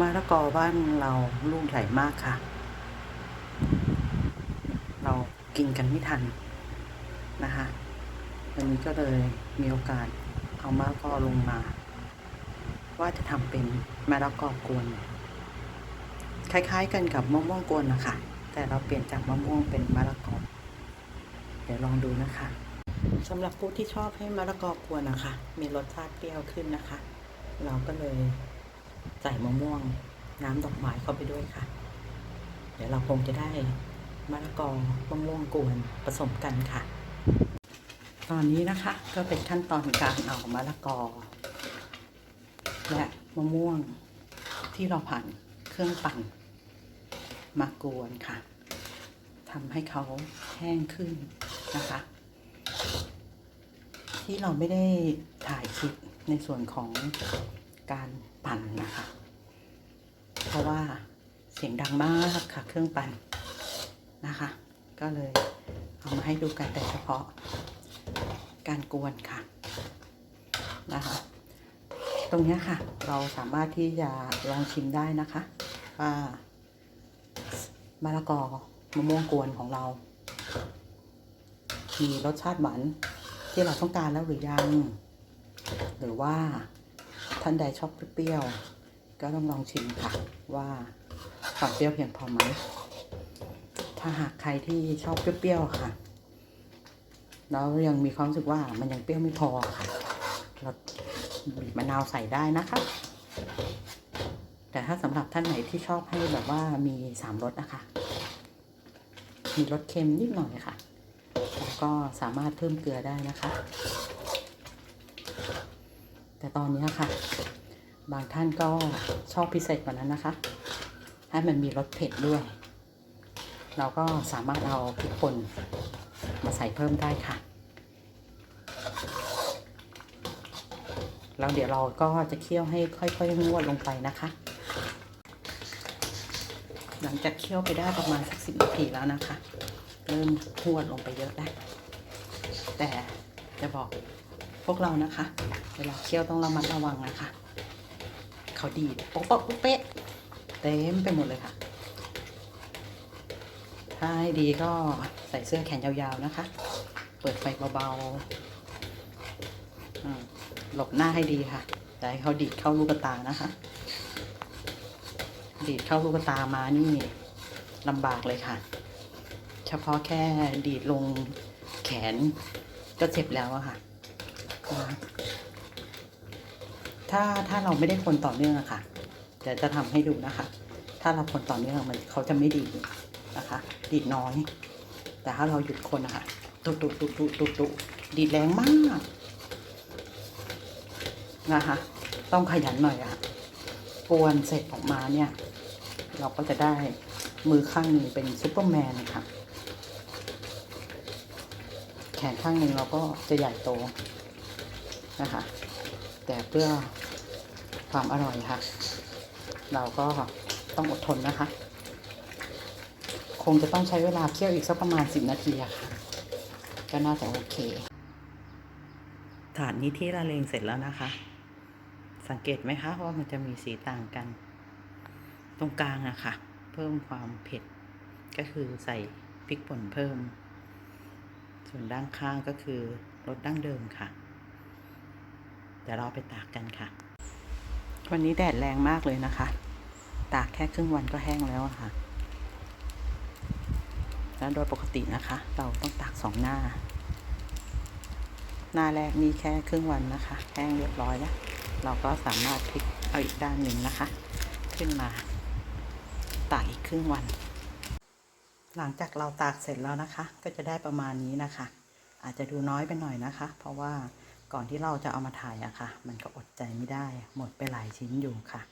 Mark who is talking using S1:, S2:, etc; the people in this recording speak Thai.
S1: มะละกอบ้านเราลูกใหญ่มากค่ะ เรากินกันไม่ทันนะคะวันนี้ก็เลยมีโอกาสเอามะละกอลงมา ว่าจะทำเป็นมะละกอกวน คล้ายๆกันกับมะม่วงกวนนะคะแต่เราเปลี่ยนจากมะม่วงเป็นมะละกอเดี๋ยวลองดูนะคะสำหรับผู้ที่ชอบให้มะละกอกวนนะคะ มีรสชาติเปรี้ยวขึ้นนะคะ เราก็เลย ใส่มะม่วง น้ำดอกไม้เข้าไปด้วยค่ะ เดี๋ยวเราคงจะได้มะละกอมะม่วงกวนผสมกันค่ะ ตอนนี้นะคะก็เป็นขั้นตอนการเอามะละกอ และมะม่วงที่เราผ่านเครื่องปั่นมากวนค่ะทำให้เขาแห้งขึ้นนะคะ ที่เราไม่ได้ถ่ายคลิปในส่วนของ การปั่นนะคะ เพราะว่าเสียงดังมากค่ะเครื่องปั่นนะคะ ก็เลยเอามาให้ดูกันแต่เฉพาะการกวนค่ะนะคะ ตรงนี้ค่ะ เราสามารถที่จะลองชิมได้นะคะว่ามะละกอมะม่วงกวนของเรา มีรสชาติหวานที่เราต้องการแล้วหรือยัง หรือว่า ท่านใดชอบเปรี้ยวๆก็ต้องลองชิมค่ะ ว่าความเปรี้ยวเพียงพอไหมถ้าหากใครที่ชอบเปรี้ยวๆค่ะแล้วยังมีความรู้สึกว่ามันยังเปรี้ยวไม่พอค่ะเราบีบมะนาวใส่ได้นะคะ แต่ถ้าสำหรับท่านไหนที่ชอบให้แบบว่ามีสามรสนะคะ มีรสเค็มนิดหน่อยค่ะ แล้วก็สามารถเพิ่มเกลือได้นะคะ แต่ตอนนี้ค่ะ บางท่านก็ชอบพิเศษกว่านั้นนะคะ ให้มันมีรสเผ็ดด้วย เราก็สามารถเอาพริกป่นมาใส่เพิ่มได้ค่ะ แล้วเดี๋ยวเราก็จะเคี่ยวให้ค่อยๆนวดลงไปนะคะ หลังจากเคี่ยวไปได้ประมาณสักสิบนาทีแล้วนะคะ เริ่มนวดลงไปเยอะแล้วแต่จะบอก พวกเรานะคะ เวลาเคี่ยวต้องระมัดระวังนะคะ เขาดีดโป๊ะโป๊ะเป๊ะเต็มไปหมดเลยค่ะ ถ้าให้ดีก็ใส่เสื้อแขนยาวๆนะคะ เปิดไฟเบาๆหลบหน้าให้ดีค่ะอย่ให้เขาดีดเข้าลูกตานะคะ ดีดเข้าลูกตามานี่ลำบากเลยค่ะ เฉพาะแค่ดีดลงแขนก็เจ็บแล้วอะค่ะ นะถ้าถ้าเราไม่ได้คนต่อเนื่องอะค่ะเดี๋ยวจะทำให้ดูนะคะ ถ้าเราคนต่อเนื่องมันเขาจะไม่ดีนะคะ ดีดน้อย แต่ถ้าเราหยุดคนนะคะตุตุตุตุตุตุดีดแรงมากนะคะ ต้องขยันหน่อยอะค่ะกวนเสร็จออกมาเนี่ย เราก็จะได้มือข้างหนึ่งเป็นซูเปอร์แมนค่ะ แขนข้างหนึ่งเราก็จะใหญ่โต นะคะ แต่เพื่อความอร่อยค่ะ เราก็ต้องอดทนนะคะ คงจะต้องใช้เวลาเคี่ยวอีกสักประมาณสิบนาทีอะค่ะ ก็น่าจะโอเค ถาดนี้ที่ละเลงเสร็จแล้วนะคะ สังเกตไหมคะว่ามันจะมีสีต่างกัน ตรงกลางอะค่ะ เพิ่มความเผ็ด ก็คือใส่พริกป่นเพิ่ม ส่วนด้านข้างก็คือรสดั้งเดิมค่ะ เดี๋ยวเราไปตากกันค่ะ วันนี้แดดแรงมากเลยนะคะ ตากแค่ครึ่งวันก็แห้งแล้วะค่ะ แล้วโดยปกตินะคะ เราต้องตากสองหน้า หน้าแรกนี่แค่ครึ่งวันนะคะ แห้งเรียบร้อยแล้ว เราก็สามารถพลิกเอาอีกด้านหนึ่งนะคะ ขึ้นมา ตากอีกครึ่งวัน หลังจากเราตากเสร็จแล้วนะคะ ก็จะได้ประมาณนี้นะคะ อาจจะดูน้อยไปหน่อยนะคะ เพราะว่า ก่อนที่เราจะเอามาถ่ายอะค่ะ มันก็อดใจไม่ได้ หมดไปหลายชิ้นอยู่ค่ะ